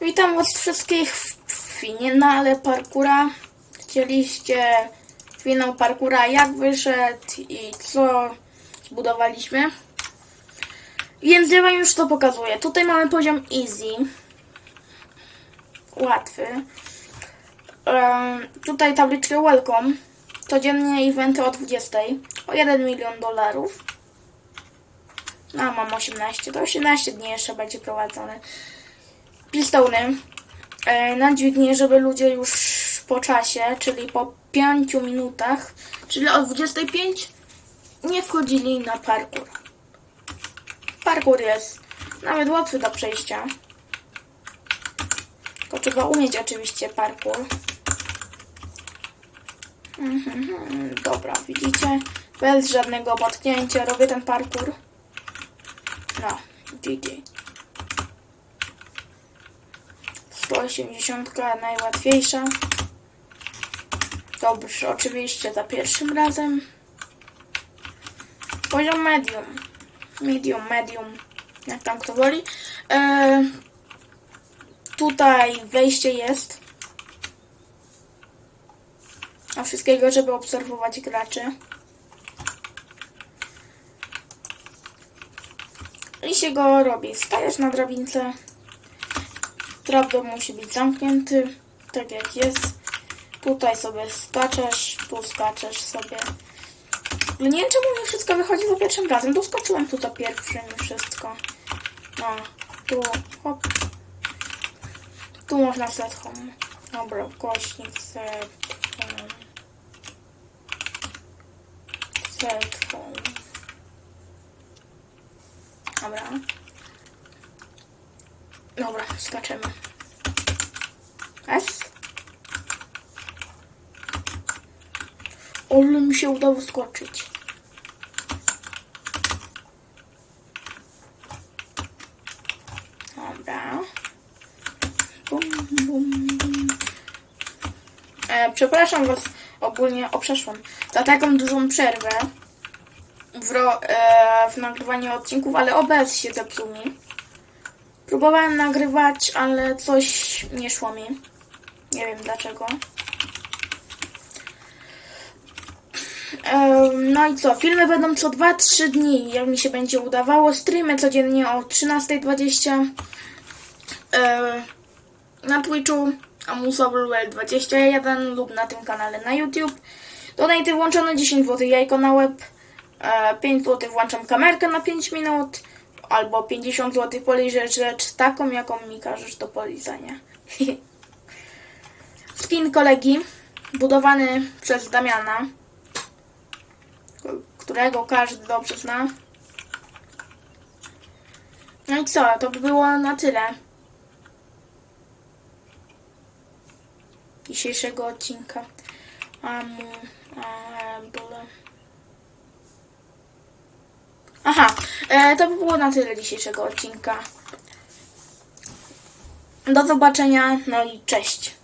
Witam was wszystkich w finale parkura. Chcieliście finał parkura, jak wyszedł i co zbudowaliśmy. Więc ja wam już to pokazuję. Tutaj mamy poziom easy. Łatwy. Em, tutaj tabliczkę welcome. Codziennie eventy o 20. O 1 milion dolarów. No, mam 18. To 18 dni jeszcze będzie prowadzony. Pistony e, na dźwignię, żeby ludzie już po czasie, czyli po 5 minutach, czyli o 25 nie wchodzili na parkour. Parkour jest nawet łatwy do przejścia. Tylko trzeba umieć oczywiście parkour. Mhm, mhm, dobra, widzicie? Bez żadnego potknięcia robię ten parkour. No, GG. 180 najłatwiejsza. Dobrze, oczywiście za pierwszym razem. Poziom medium. Medium, medium. Jak tam kto woli. E, tutaj wejście jest. A wszystkiego, żeby obserwować graczy. I się go robi. Stajesz na drabince. Trapdor musi być zamknięty, tak jak jest. Tutaj sobie skaczesz, tu skaczesz sobie. Nie wiem czemu nie wszystko wychodzi za pierwszym razem. Tu skoczyłem tu za pierwszym wszystko. No, tu, hop. Tu można set home. Dobra, kośnik set home. Set home. Dobra. Dobra, skaczemy. S. Ale mi się udało skoczyć. Dobra. Bum, bum, bum. E, przepraszam was ogólnie o przeszłam. Za taką dużą przerwę w, ro, e, w nagrywaniu odcinków, ale OBS się zepsuł mi. Próbowałem nagrywać, ale coś nie szło mi. Nie wiem dlaczego. No i co? Filmy będą co 2-3 dni, jak mi się będzie udawało. Streamy codziennie o 13.20 e, na Twitchu amusoblewell21 lub na tym kanale na YouTube. Donaty włączone 10 zł jajko na web. E, 5 zł włączam kamerkę na 5 minut. Albo 50 zł poliżę rzecz taką, jaką mi każesz do polizania. Skin kolegi, budowany przez Damiana, którego każdy dobrze zna. No i co, to by było na tyle dzisiejszego odcinka. Amu, able. Aha, e, to by było na tyle dzisiejszego odcinka. Do zobaczenia, no i cześć.